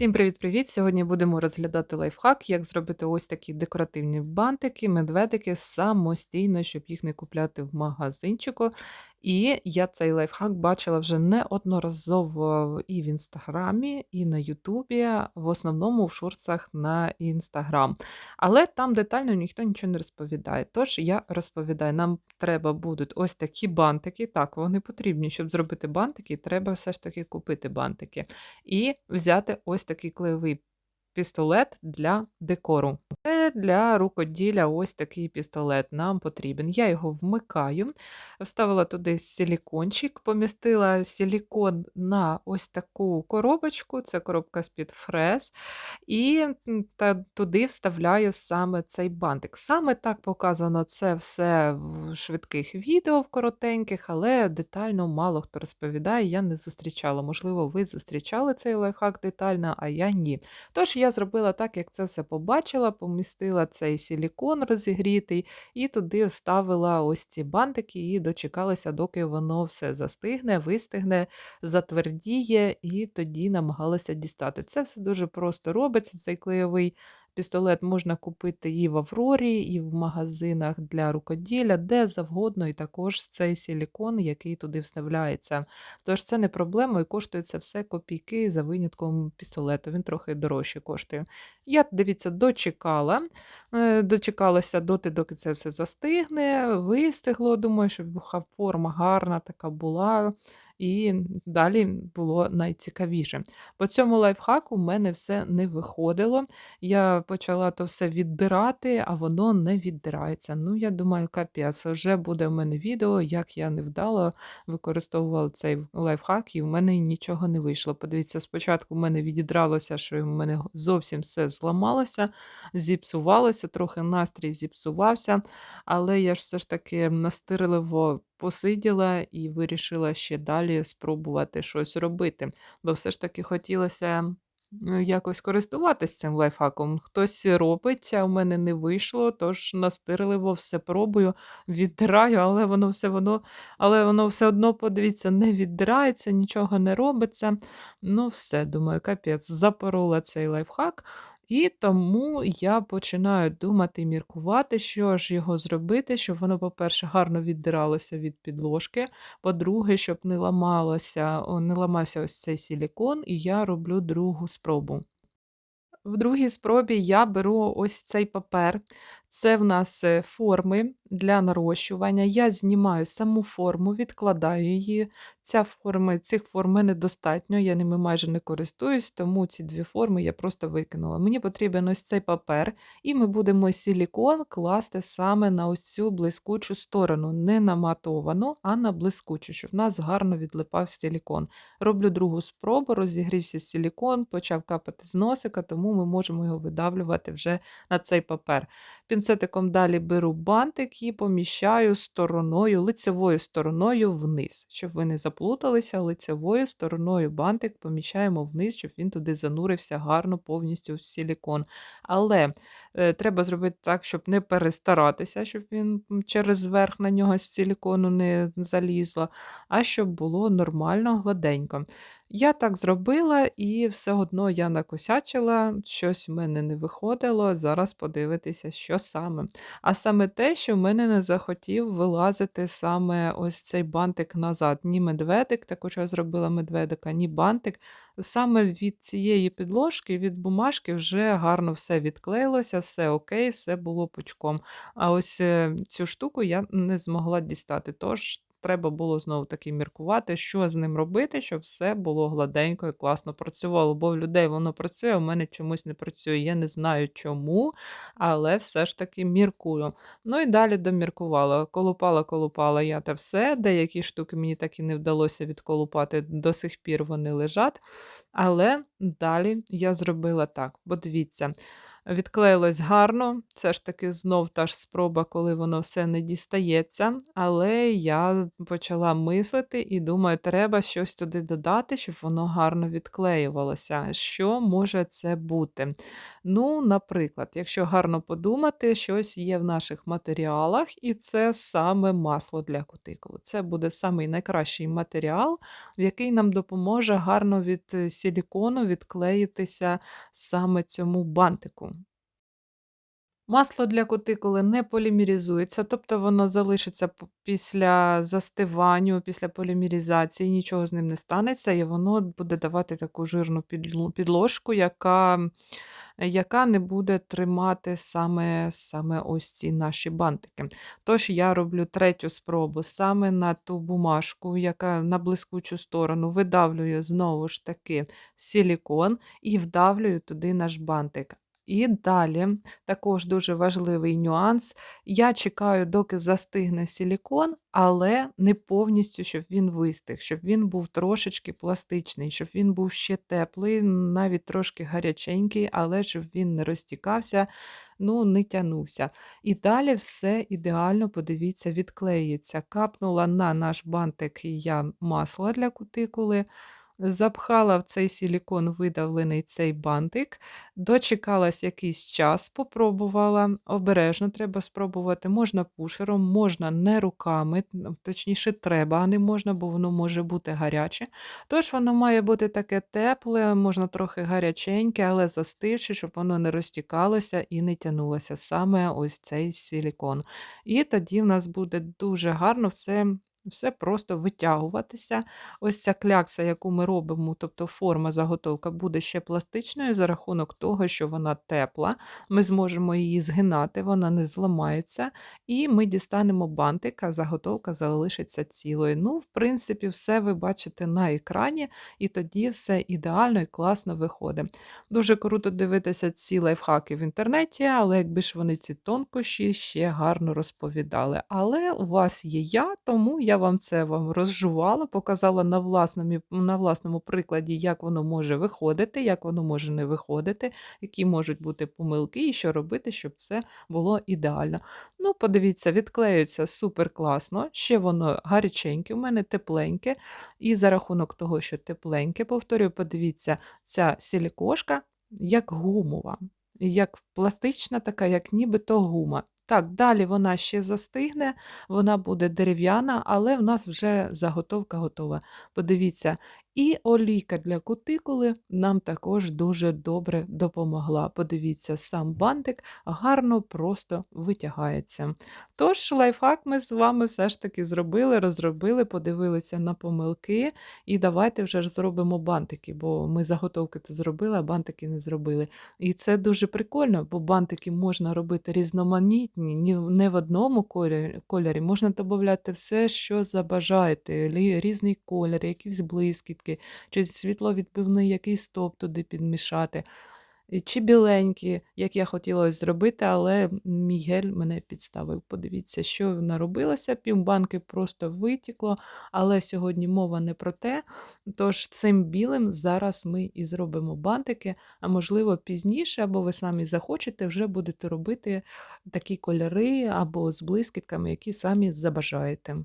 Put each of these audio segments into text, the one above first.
Всім привіт-привіт! Сьогодні будемо розглядати лайфхак, як зробити ось такі декоративні бантики, медведики самостійно, щоб їх не купляти в магазинчику. І я цей лайфхак бачила вже неодноразово і в інстаграмі, і на Ютубі, в основному в шорцах на інстаграм. Але там детально ніхто нічого не розповідає. Тож я розповідаю, нам треба будуть ось такі бантики. Так, вони потрібні, щоб зробити бантики, треба все ж таки купити бантики. І взяти ось такий клеєвий пістолет для декору. Це для рукоділля ось такий пістолет нам потрібен. Я його вмикаю, вставила туди силікончик, помістила силікон на ось таку коробочку, це коробка з-під фрез, і та туди вставляю саме цей бантик. Саме так показано це все в швидких відео, в коротеньких, але детально мало хто розповідає, я не зустрічала. Можливо, ви зустрічали цей лайфхак детально, а я ні. Тож я зробила так, як це все побачила, помістила цей силікон розігрітий і туди вставила ось ці бантики і дочекалася, доки воно все застигне, вистигне, затвердіє, і тоді намагалася дістати. Це все дуже просто робиться, цей клеєвий Пістолет можна купити і в Аврорі, і в магазинах для рукоділля, де завгодно, і також цей силікон, який туди вставляється. Тож це не проблема і коштує це все копійки за винятком пістолету. Він трохи дорожче коштує. Я, дивіться, дочекала, е, дочекалася доти, доки це все застигне, вистигло. Думаю, щоб форма гарна така була і далі було найцікавіше. По цьому лайфхаку в мене все не виходило. Я почала то все віддирати, а воно не віддирається. Ну, я думаю, капець, вже буде в мене відео, як я невдало використовувала цей лайфхак, і в мене нічого не вийшло. Подивіться, спочатку в мене відідралося, що в мене зовсім все зламалося, зіпсувалося, трохи настрій зіпсувався, але я ж все ж таки настирливо посиділа і вирішила ще далі спробувати щось робити. Бо все ж таки хотілося ну, якось користуватися цим лайфхаком. Хтось робить, а в мене не вийшло, тож настирливо все пробую, віддираю, але воно все воно, але воно все одно, подивіться, не віддирається, нічого не робиться. Ну, все, думаю, капець, запорола цей лайфхак. І тому я починаю думати, міркувати, що ж його зробити, щоб воно, по-перше, гарно віддиралося від підложки. По-друге, щоб не ламалося, не ламався ось цей силікон, і я роблю другу спробу. В другій спробі я беру ось цей папер. Це в нас е, форми для нарощування. Я знімаю саму форму, відкладаю її. Ця форми, Цих форм мене достатньо, я ними майже не користуюсь, тому ці дві форми я просто викинула. Мені потрібен ось цей папер, і ми будемо силікон класти саме на ось цю блискучу сторону, не на матовану, а на блискучу, щоб в нас гарно відлипав силікон. Роблю другу спробу, розігрівся силікон, почав капати з носика, тому ми можемо його видавлювати вже на цей папер. Пінцетиком далі беру бантик і поміщаю стороною, лицевою стороною вниз. Щоб ви не заплуталися, лицевою стороною бантик поміщаємо вниз, щоб він туди занурився гарно повністю в силікон. Але е, треба зробити так, щоб не перестаратися, щоб він через верх на нього з силікону не залізло, а щоб було нормально, гладенько. Я так зробила, і все одно я накосячила, щось в мене не виходило. Зараз подивитися, що саме. А саме те, що в мене не захотів вилазити саме ось цей бантик назад. Ні медведик, також я зробила медведика, ні бантик. Саме від цієї підложки, від бумажки, вже гарно все відклеїлося, все окей, все було пучком. А ось е, цю штуку я не змогла дістати. Тож треба було знову таки міркувати, що з ним робити, щоб все було гладенько і класно працювало. Бо в людей воно працює, в мене чомусь не працює. Я не знаю чому, але все ж таки міркую. Ну і далі доміркувала. Колупала, колупала я та все. Деякі штуки мені так і не вдалося відколупати, до сих пір вони лежать. Але далі я зробила так. Бо дивіться. Відклеїлось гарно. Це ж таки знов та ж спроба, коли воно все не дістається. Але я почала мислити і думаю, треба щось туди додати, щоб воно гарно відклеювалося. Що може це бути? Ну, наприклад, якщо гарно подумати, щось є в наших матеріалах, і це саме масло для кутикули. Це буде самий найкращий матеріал, який нам допоможе гарно від е, силікону відклеїтися саме цьому бантику. Масло для кутикули не полімеризується, тобто воно залишиться після застиванню, після полімеризації, нічого з ним не станеться, і воно буде давати таку жирну підложку, яка, яка не буде тримати саме, саме ось ці наші бантики. Тож я роблю третю спробу саме на ту бумажку, яка на блискучу сторону, видавлюю знову ж таки силікон і вдавлюю туди наш бантик. І далі також дуже важливий нюанс. Я чекаю, доки застигне силікон, але не повністю, щоб він вистиг, щоб він був трошечки пластичний, щоб він був ще теплий, навіть трошки гаряченький, але щоб він не розтікався, ну, не тянувся. І далі все ідеально, подивіться, відклеїться. Капнула на наш бантик я масло для кутикули. Запхала в цей силікон видавлений цей бантик, дочекалась якийсь час, попробувала. Обережно треба спробувати. Можна пушером, можна не руками, точніше, треба, а не можна, бо воно може бути гаряче. Тож воно має бути таке тепле, можна трохи гаряченьке, але застивши, щоб воно не розтікалося і не тянулося саме ось цей силікон. І тоді в нас буде дуже гарно все. Все просто витягуватися. Ось ця клякса, яку ми робимо, тобто форма заготовка, буде ще пластичною за рахунок того, що вона тепла. Ми зможемо її згинати, вона не зламається, і ми дістанемо бантик, а заготовка залишиться цілою. Ну, в принципі, все ви бачите на екрані, і тоді все ідеально і класно виходить. Дуже круто дивитися ці лайфхаки в інтернеті, але якби ж вони ці тонкощі ще гарно розповідали. Але у вас є я, тому я вам це вам розжувала, показала на власному, на власному прикладі, як воно може виходити, як воно може не виходити, які можуть бути помилки, і що робити, щоб це було ідеально. Ну, подивіться, відклеюється супер класно. Ще воно гаряченьке, у мене тепленьке. І за рахунок того, що тепленьке, повторюю, подивіться, ця силікошка як гумова, як пластична, така, як нібито гума. Так, далі вона ще застигне, вона буде дерев'яна, але в нас вже заготовка готова. Подивіться, і олійка для кутикули нам також дуже добре допомогла. Подивіться, сам бантик гарно просто витягається. Тож, лайфхак ми з вами все ж таки зробили, розробили, подивилися на помилки, і давайте вже зробимо бантики, бо ми заготовки то зробили, а бантики не зробили. І це дуже прикольно, бо бантики можна робити різноманітні, ні- не в одному кольорі, кольорі. можна додати все, що забажаєте, різний кольор, якісь блискітки, чи світловідбивний якийсь стоп туди підмішати. Чи біленькі, як я хотіла зробити, але мій гель мене підставив. Подивіться, що наробилося, півбанки просто витікло, але сьогодні мова не про те. Тож цим білим зараз ми і зробимо бантики, а можливо пізніше, або ви самі захочете, вже будете робити такі кольори або з блискітками, які самі забажаєте.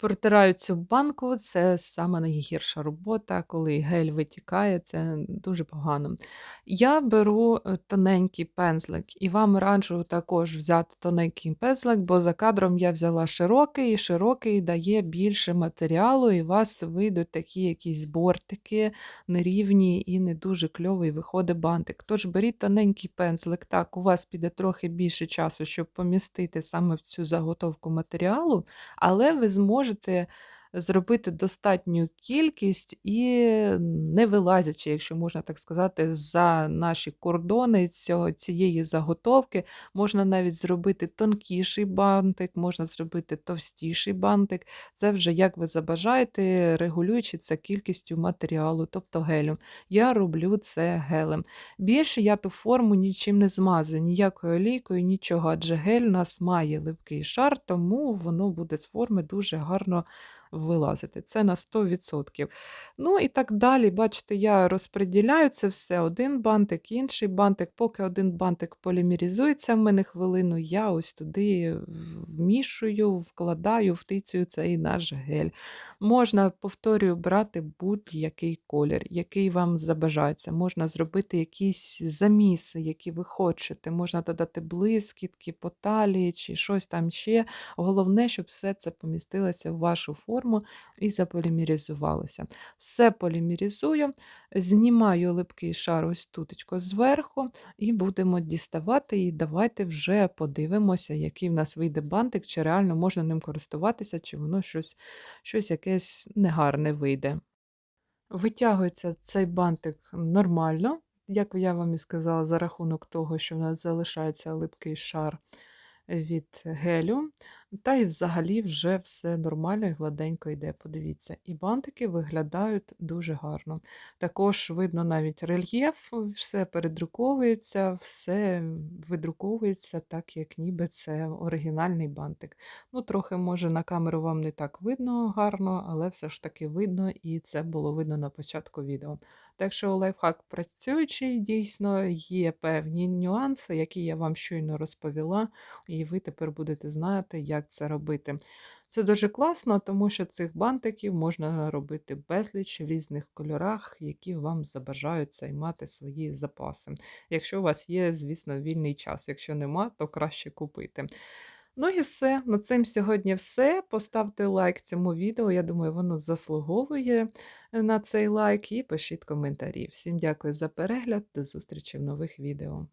Протираю цю банку, це саме найгірша робота, коли гель витікає, це дуже погано. Я беру е, тоненький пензлик, і вам раджу також взяти тоненький пензлик, бо за кадром я взяла широкий, і широкий дає більше матеріалу, і у вас вийдуть такі якісь бортики нерівні і не дуже кльовий виходить бантик. Тож беріть тоненький пензлик, так, у вас піде трохи більше часу, щоб помістити саме в цю заготовку матеріалу, але ви зможете можете зробити достатню кількість і не вилазячи, якщо можна так сказати, за наші кордони цього, цієї заготовки, можна навіть зробити тонкіший бантик, можна зробити товстіший бантик. Це вже як ви забажаєте, регулюючи це кількістю матеріалу, тобто гелю. Я роблю це гелем. Більше я ту форму нічим не змазую, ніякою олійкою, нічого, адже гель у нас має липкий шар, тому воно буде з форми дуже гарно вилазити. Це на 100%. Ну і так далі. Бачите, я розподіляю це все: один бантик, інший бантик. Поки один бантик полімеризується в мене хвилину, я ось туди вмішую, вкладаю, втицюю цей наш гель. Можна, повторюю, брати будь-який колір, який вам забажається. Можна зробити якісь заміси, які ви хочете. Можна додати блискітки, по талії чи щось там ще. Головне, щоб все це помістилося в вашу форму і заполімеризувалося. Все полімеризую, знімаю липкий шар ось тутечко зверху, і будемо діставати. І давайте вже подивимося, який в нас вийде бантик, чи реально можна ним користуватися, чи воно щось, щось якесь негарне вийде. Витягується цей бантик нормально, як я вам і сказала, за рахунок того, що в нас залишається липкий шар від гелю. Та і взагалі вже все нормально і гладенько йде, подивіться. І бантики виглядають дуже гарно. Також видно навіть рельєф, все передруковується, все видруковується так, як ніби це оригінальний бантик. Ну, Трохи, може, на камеру вам не так видно гарно, але все ж таки видно, і це було видно на початку відео. Так що лайфхак працюючий, дійсно, є певні нюанси, які я вам щойно розповіла, і ви тепер будете знати, як це робити. Це дуже класно, тому що цих бантиків можна робити безліч в різних кольорах, які вам забажаються і мати свої запаси. Якщо у вас є, звісно, вільний час. Якщо нема, то краще купити. Ну і все. На цим сьогодні все. Поставте лайк цьому відео. Я думаю, воно заслуговує на цей лайк. І пишіть коментарі. Всім дякую за перегляд, до зустрічі в нових відео.